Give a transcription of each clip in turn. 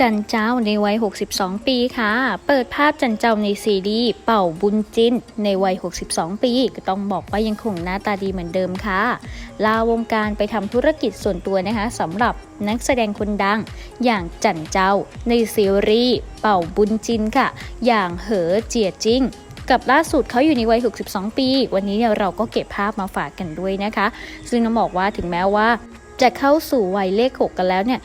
จันเจ้าในวัย 62 ปีค่ะ เปิดภาพจันเจ้าในซีรีส์เป่าบุญจินในวัย 62 ปี ก็ต้องบอกว่ายังคงหน้าตาดีเหมือนเดิมค่ะ ลาวงการไปทำธุรกิจส่วนตัวนะคะสำหรับนักแสดงคนดัง อย่างจันเจ้าในซีรีส์เป่าบุญจินค่ะ อย่างเหอเจียจิ้งกับล่าสุดเขาอยู่ในวัย 62 ปี วันนี้เนี่ยเราก็เก็บภาพมาฝากกันด้วยนะคะ ซึ่งต้องบอกว่าถึงแม้ว่า จะเข้าสู่วัยเลข 6 กันแล้วเนี่ย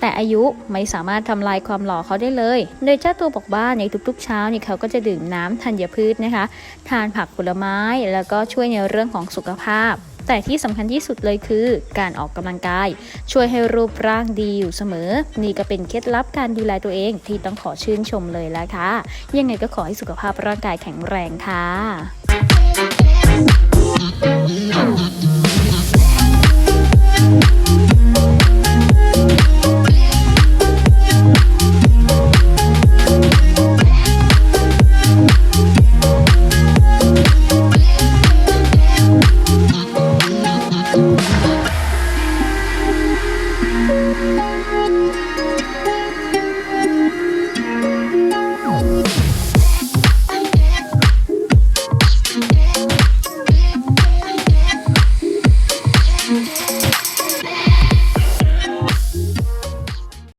แต่อายุไม่สามารถทำลายความหล่อเขาได้เลย โดยเจ้าตัวบอกว่าในทุกๆเช้าเนี่ยเขาก็จะดื่มน้ำธัญพืชนะคะ ทานผักผลไม้แล้วก็ช่วยในเรื่องของสุขภาพ แต่ที่สำคัญที่สุดเลยคือการออกกำลังกาย ช่วยให้รูปร่างดีอยู่เสมอ นี่ก็เป็นเคล็ดลับการดูแลตัวเองที่ต้องขอชื่นชมเลยละค่ะ ยังไงก็ขอให้สุขภาพร่างกายแข็งแรงค่ะ